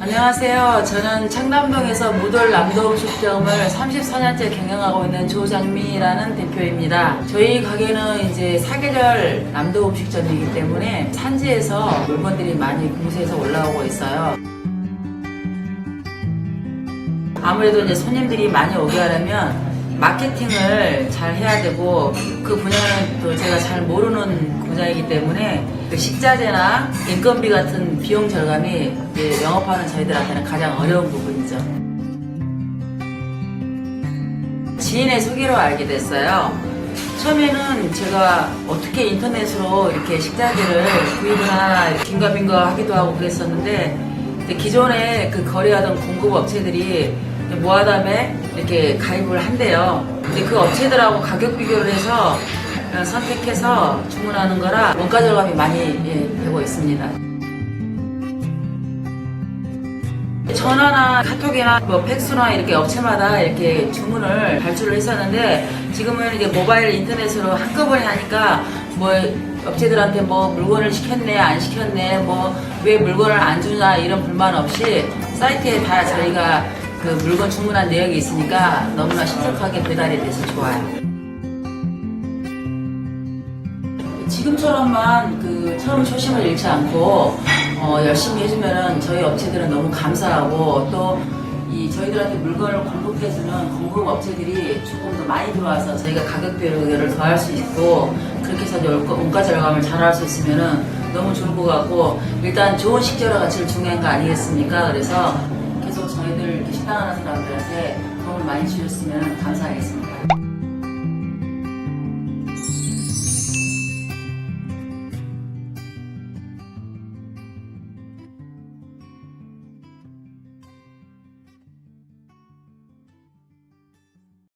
안녕하세요. 저는 청남동에서 무돌 남도음식점을 34년째 경영하고 있는 조장미라는 대표입니다. 저희 가게는 이제 사계절 남도음식점이기 때문에 산지에서 물건들이 많이 공세해서 올라오고 있어요. 아무래도 이제 손님들이 많이 오게 하려면 마케팅을 잘 해야 되고 그 분야는 또 제가 잘 모르는 분야이기 때문에 그 식자재나 인건비 같은 비용 절감이 영업하는 저희들한테는 가장 어려운 부분이죠. 지인의 소개로 알게 됐어요. 처음에는 제가 어떻게 인터넷으로 이렇게 식자재를 구입을 하나 긴가민가 하기도 하고 그랬었는데 기존에 그 거래하던 공급 업체들이 모아담에 이렇게 가입을 한대요. 근데 그 업체들하고 가격 비교를 해서 선택해서 주문하는 거라 원가 절감이 많이 예, 되고 있습니다. 전화나 카톡이나 뭐 팩스나 이렇게 업체마다 이렇게 주문을 발주를 했었는데 지금은 이제 모바일 인터넷으로 한꺼번에 하니까 뭐 업체들한테 뭐 물건을 시켰네 안 시켰네 뭐 왜 물건을 안 주냐 이런 불만 없이 사이트에 다 저희가 그 물건 주문한 내역이 있으니까 너무나 신속하게 배달이 돼서 좋아요. 지금처럼만 그 처음 초심을 잃지 않고 어, 열심히 해주면은 저희 업체들은 너무 감사하고 또 이 저희들한테 물건을 공급해주는 공급 업체들이 조금 더 많이 들어와서 저희가 가격 비교를 더할 수 있고 그렇게 해서 원가- 절감을 잘 할 수 있으면은 너무 좋을 것 같고 일단 좋은 식재료가 제일 중요한 거 아니겠습니까? 그래서 계속 저희들 식당 하는 사람들한테 도움을 많이 주셨으면 감사하겠습니다.